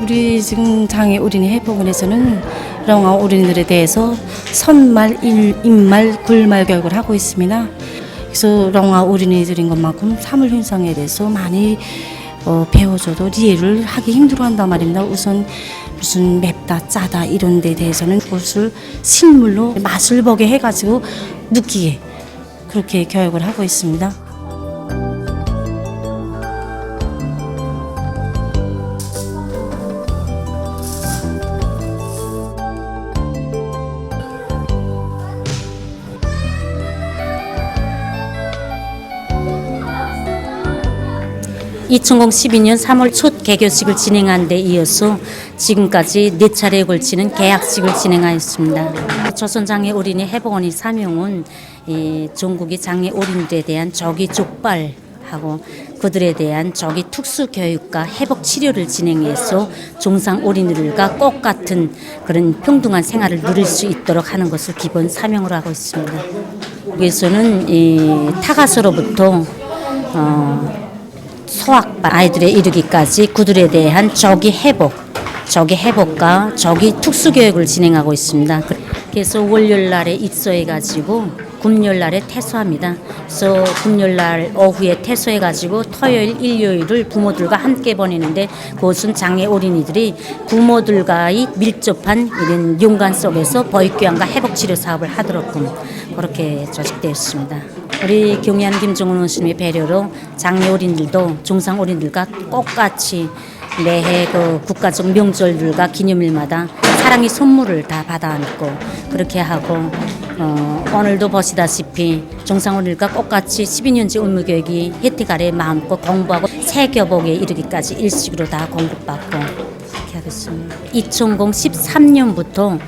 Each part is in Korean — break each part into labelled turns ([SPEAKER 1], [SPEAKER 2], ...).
[SPEAKER 1] 우리 지금 장애 어린이 해보원에서는 렁아 어린이들에 대해서 선말, 일, 인말, 굴말 교육을 하고 있습니다. 그래서 렁아 어린이들인 것만큼 사물 현상에 대해서 많이 어, 배워줘도 이해를 하기 힘들어한단 말입니다. 우선 무슨 맵다, 짜다 이런 데 대해서는 그것을 실물로 맛을 보게 해가지고 느끼게 그렇게 교육을 하고 있습니다. (2012년 3월) 첫 개교식을 진행한 데 이어서 지금까지 네 차례에 걸치는 개학식을 진행하였습니다. 조선장애 어린이 해복원의 사명은 이 전국의 장애 어린이들에 대한 저기 족발 하고 그들에 대한 저기 특수 교육과 회복 치료를 진행해서 종상 어린이들과 꼭 같은 그런 평등한 생활을 누릴 수 있도록 하는 것을 기본 사명으로 하고 있습니다. 여기서는 이 타가서로부터 어, 소아과 아이들에 이르기까지 그들에 대한 저기 회복, 저기 회복과 저기 특수 교육을 진행하고 있습니다. 그래서 월요일 날에 입소해 가지고 금요일 날에 퇴소합니다. 그래서 금요일 날 오후에 퇴소해 가지고 토요일, 일요일을 부모들과 함께 보내는데 그것은 장애 어린이들이 부모들과의 밀접한 이런 연관 속에서 보육교양과 회복 치료 사업을 하도록끔 그렇게 조직되었습니다. 우리 경의한 김정은 원수님의 배려로 장애 어린들도 중상 어린들과 똑같이 매해 그 국가적 명절들과 기념일마다 사랑의 선물을 다 받아 안고 그렇게 하고 어, 오늘도 보시다시피 중상 어린들과 똑같이 12년제 의무교육이 혜택 아래 마음껏 공부하고 새 교복에 이르기까지 일식으로 다 공급받고 그렇게 하겠습니다. 2013년부터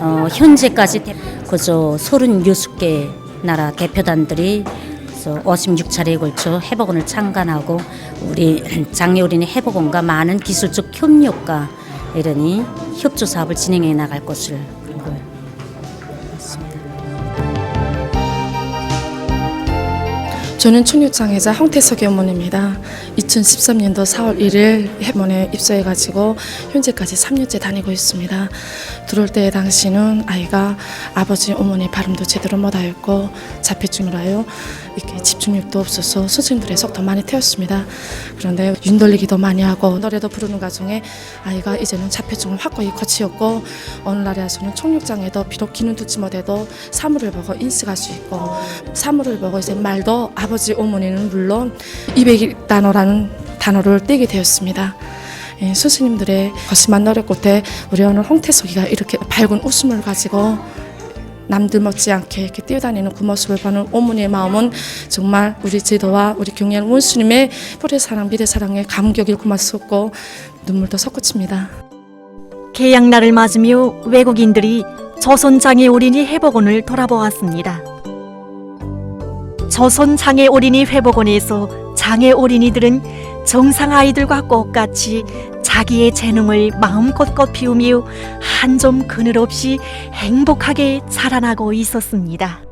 [SPEAKER 1] 어, 현재까지 대- 그저 36개 나라 대표단들이 그래서 56차례에 걸쳐 해복원을 창간하고 우리 장애 어린이 해복원과 많은 기술적 협력과 이러니 협조 사업을 진행해 나갈 것을
[SPEAKER 2] 저는 청육장애자 황태석의 어머니입니다. 2013년도 4월 1일 해문에 입소해가지고 현재까지 3년째 다니고 있습니다. 들어올 때 당시는 아이가 아버지 어머니 발음도 제대로 못하였고 자폐증이라요. 이렇게 집중력도 없어서 선생님들의 속도 많이 태웠습니다. 그런데 윤돌리기도 많이 하고 노래도 부르는 과정에 아이가 이제는 자폐증을 확고히 고치었고 어느 날에 와서는 청육장애도 비록 귀는 듣지 못해도 사물을 보고 인식할 수 있고 사물을 보고 이제 말도 아버 지 어머니는 물론 200일 단어라는 단어를 떼게 되었습니다. 예, 스승님들의 거심한 노력 끝에 우리 오늘 홍태석이가 이렇게 밝은 웃음을 가지고 남들 못지않게 이렇게 뛰어다니는 그 모습을 보는 어머니의 마음은 정말 우리 지도와 우리 경례한 원수님의 뿌리 사랑, 미래 사랑에 감격이 고맙었고 눈물도 솟구칩니다.
[SPEAKER 3] 개양날을 맞으며 외국인들이 조선 장애 어린이 회복원을 돌아보았습니다. 조선 장애 어린이 회복원에서 장애 어린이들은 정상 아이들과 똑같이 자기의 재능을 마음껏 꽃피우며 한 점 그늘 없이 행복하게 자라나고 있었습니다.